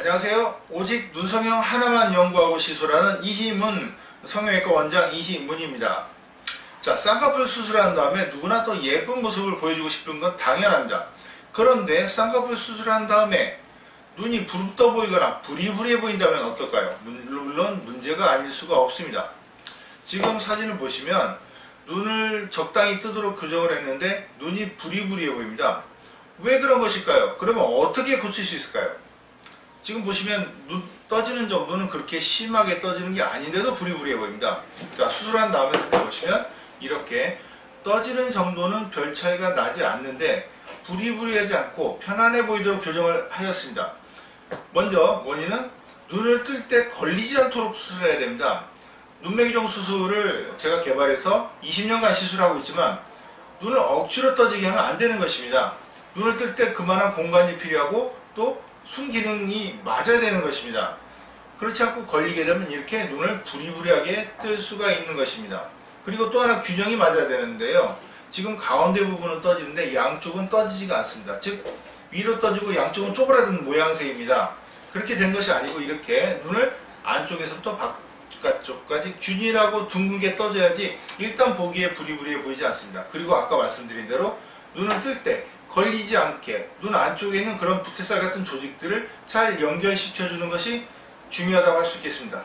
안녕하세요. 오직 눈성형 하나만 연구하고 시술하는 이희문 성형외과 원장 이희문입니다. 자, 쌍꺼풀 수술한 다음에 누구나 또 예쁜 모습을 보여주고 싶은 건 당연합니다. 그런데 쌍꺼풀 수술한 다음에 눈이 부릅떠 보이거나 부리부리해 보인다면 어떨까요? 물론 문제가 아닐 수가 없습니다. 지금 사진을 보시면 눈을 적당히 뜨도록 교정을 했는데 눈이 부리부리해 보입니다. 왜 그런 것일까요? 그러면 어떻게 고칠 수 있을까요? 지금 보시면 눈 떠지는 정도는 그렇게 심하게 떠지는 게 아닌데도 부리부리해 보입니다. 자, 수술한 다음에 사진 보시면 이렇게 떠지는 정도는 별 차이가 나지 않는데 부리부리하지 않고 편안해 보이도록 교정을 하였습니다. 먼저 원인은 눈을 뜰 때 걸리지 않도록 수술해야 됩니다. 눈매교정 수술을 제가 개발해서 20년간 시술하고 있지만 눈을 억지로 떠지게 하면 안 되는 것입니다. 눈을 뜰 때 그만한 공간이 필요하고 또 순기능이 맞아야 되는 것입니다. 그렇지 않고 걸리게 되면 이렇게 눈을 부리부리하게 뜰 수가 있는 것입니다. 그리고 또 하나 균형이 맞아야 되는데요. 지금 가운데 부분은 떠지는데 양쪽은 떠지지가 않습니다. 즉 위로 떠지고 양쪽은 쪼그라든 모양새입니다. 그렇게 된 것이 아니고 이렇게 눈을 안쪽에서부터 바깥쪽까지 균일하고 둥글게 떠져야지 일단 보기에 부리부리해 보이지 않습니다. 그리고 아까 말씀드린 대로 눈을 뜰 때 걸리지 않게 눈 안쪽에 있는 그런 부채살 같은 조직들을 잘 연결시켜 주는 것이 중요하다고 할 수 있겠습니다.